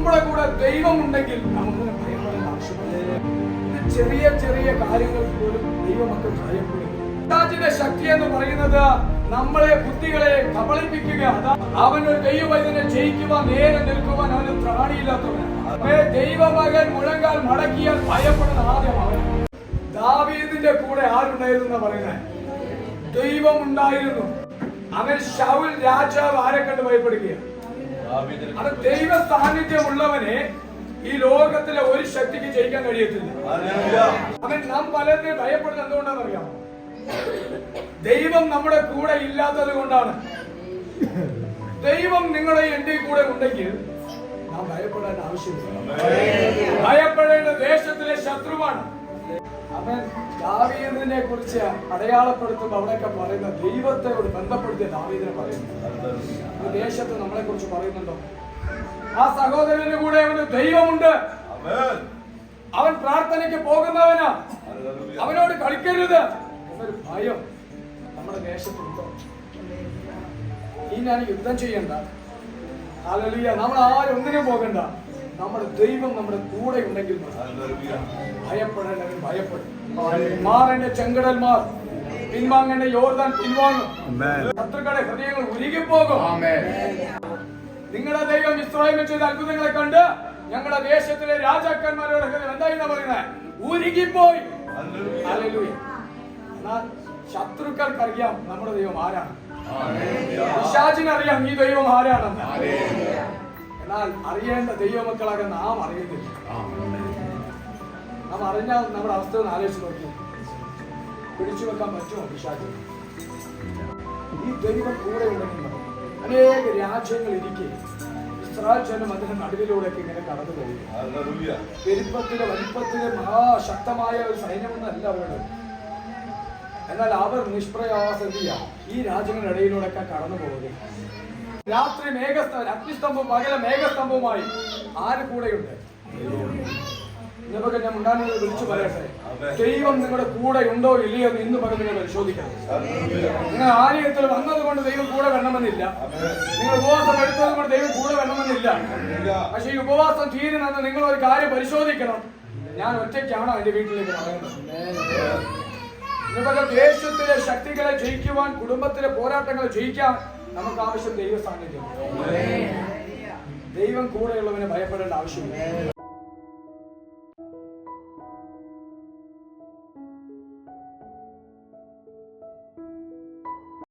നമ്മുടെ കൂടെ ദൈവം ഉണ്ടെങ്കിൽ ഭയപ്പെടേണ്ട ചെറിയ ചെറിയ കാര്യങ്ങൾ പോലും ദൈവമക്കൾ ഭയപ്പെടും ശക്തി എന്ന് പറയുന്നത് നമ്മളെ ബുദ്ധികളെ കബളിപ്പിക്കുക. അവൻ ഒരു ദൈവവൈദ്യനെ ജയിക്കുവാൻ നേരെ നിൽക്കുവാൻ അവന് പ്രാണിയില്ലാത്തവൻ. ദൈവമകൻ മുഴങ്കാൽ മടക്കിയാൽ ഭയപ്പെടുന്ന ആദ്യം അവൻ. ദാവീദിന്റെ കൂടെ ആരുണ്ടായിരുന്നു പറയുന്നത് ദൈവം ഉണ്ടായിരുന്നു. അവൻ ഷൗൽ രാജാവ് ആരെ കണ്ട് ഭയപ്പെടുകയാണ്? അത് ദൈവ സാന്നിധ്യമുള്ളവനെ ഈ ലോകത്തിലെ ഒരു ശക്തിക്ക് ജയിക്കാൻ കഴിയത്തില്ല. അവൻ നാം പലരെ ഭയപ്പെടുന്നത് എന്തുകൊണ്ടാണെന്ന് അറിയാമോ ദൈവം നമ്മുടെ കൂടെ ഇല്ലാത്തത് കൊണ്ടാണ്. ദൈവം നിങ്ങളെ എന്റെ കൂടെ ഉണ്ടെങ്കിൽ നാം ഭയപ്പെടേണ്ട ആവശ്യമില്ല. ഭയപ്പെടേണ്ട ദേശത്തിലെ ശത്രുവാണ്. അവൻ ദാവീദിനെ കുറിച്ച് അടയാളപ്പെടുത്തുമ്പോൾ അവിടെയൊക്കെ പറയുന്ന ദൈവത്തോട് ബന്ധപ്പെടുത്തിയ ദാവീദിനെ പറയുന്നു. ദേശത്ത് നമ്മളെ കുറിച്ച് പറയുന്നുണ്ടോ? ആ സഹോദരന്റെ കൂടെ അവന് ദൈവമുണ്ട്. അവൻ പ്രാർത്ഥനയ്ക്ക് പോകുന്നവനാ. അവനോട് കളിക്കരുത്. എന്നൊരു ഭയം നമ്മുടെ ദേശത്തുണ്ടോ. ഈ ഞാൻ യുദ്ധം ചെയ്യണ്ട. ഹല്ലേലൂയ. നമ്മൾ ആരും ഒന്നിനും പോകണ്ട. നമ്മുടെ ദൈവം നമ്മുടെ കൂടെ ഉണ്ടെങ്കിൽ. ഭയപ്പെടേണ്ടവൻ ഭയപ്പെടും. മാറേണ്ട ചെങ്കടൽമാർ പിൻവാങ്ങേണ്ട യോർദാൻ പിൻവാങ്ങും. ശത്രുക്കളുടെ ഹൃദയങ്ങൾ ഉരുകിപ്പോകും. നിങ്ങളുടെ ദൈവം ഇസ്രായേലിൽ ചെയ്ത അത്ഭുതങ്ങളെ കണ്ട് ഞങ്ങളുടെ ദേശത്തിലെ രാജാക്കന്മാരോട് ഹൃദയം എന്തായിരുന്നു പറയുന്നത് ഉരുകിപ്പോയി. ഹല്ലേലൂയ. എന്നാൽ ശത്രുക്കൾക്കറിയാം നമ്മുടെ ദൈവം ആരാണ്. പിശാചിനറിയാം ഈ ദൈവം ആരാണെന്ന്. എന്നാൽ അറിയേണ്ട ദൈവമക്കളാകെ നാം അറിയുന്നില്ല. നാം അറിഞ്ഞാൽ നമ്മുടെ അവസ്ഥ ഒന്ന് ആലോചിച്ച് നോക്കി. പിടിച്ചു വെക്കാൻ പറ്റുമോ പിശാചി? ഈ ദൈവം കൂടെ ഉണ്ടെങ്കിൽ. അനേക രാജ്യങ്ങൾ ഇരിക്കെ ഇസ്രായേൽ ജനം അതിന്റെ നടുവിലൂടെയൊക്കെ ഇങ്ങനെ കടന്നു കഴിയും പെരുപ്പത്തിലെ വലിപ്പത്തിലെ മഹാശക്തമായ ഒരു സൈന്യമൊന്നല്ല അവരുടെ. എന്നാൽ അവർ നിഷ്പ്രയാസതിയ ഈ രാജ്യങ്ങളുടെ ഇടയിലൂടെയൊക്കെ കടന്നു പോകുക രാത്രി മേഘസ്ത അഗ്നിസ്തംഭം പകല മേഘസ്തംഭവുമായി ആര് കൂടെയുണ്ട്? ഞാൻ ഉണ്ടാകുന്നത് വിളിച്ചു പറയട്ടെ. ദൈവം നിങ്ങളുടെ കൂടെ ഉണ്ടോ ഇല്ലയോ എന്ന് ഇന്ന് പകരം നിങ്ങൾ പരിശോധിക്കണം. നിങ്ങൾ ആലയത്തിൽ വന്നത് കൊണ്ട് ദൈവം കൂടെ വരണമെന്നില്ല. നിങ്ങൾ ഉപവാസം എടുത്തത് കൊണ്ട് ദൈവം കൂടെ വരണമെന്നില്ല. പക്ഷേ ഈ ഉപവാസം തീരുന്നത് നിങ്ങൾ ഒരു കാര്യം പരിശോധിക്കണം. ഞാൻ ഒറ്റയ്ക്കാണോ എന്റെ വീട്ടിലേക്ക് പറയുന്നത് ദേശത്തിലെ ശക്തികളെ ജയിക്കുവാൻ കുടുംബത്തിലെ പോരാട്ടങ്ങളെ ജയിക്കാൻ നമുക്ക് ആവശ്യം ദൈവ സാന്നിധ്യം ദൈവം കൂടെയുള്ളവനെ ഭയപ്പെടേണ്ട ആവശ്യമില്ല.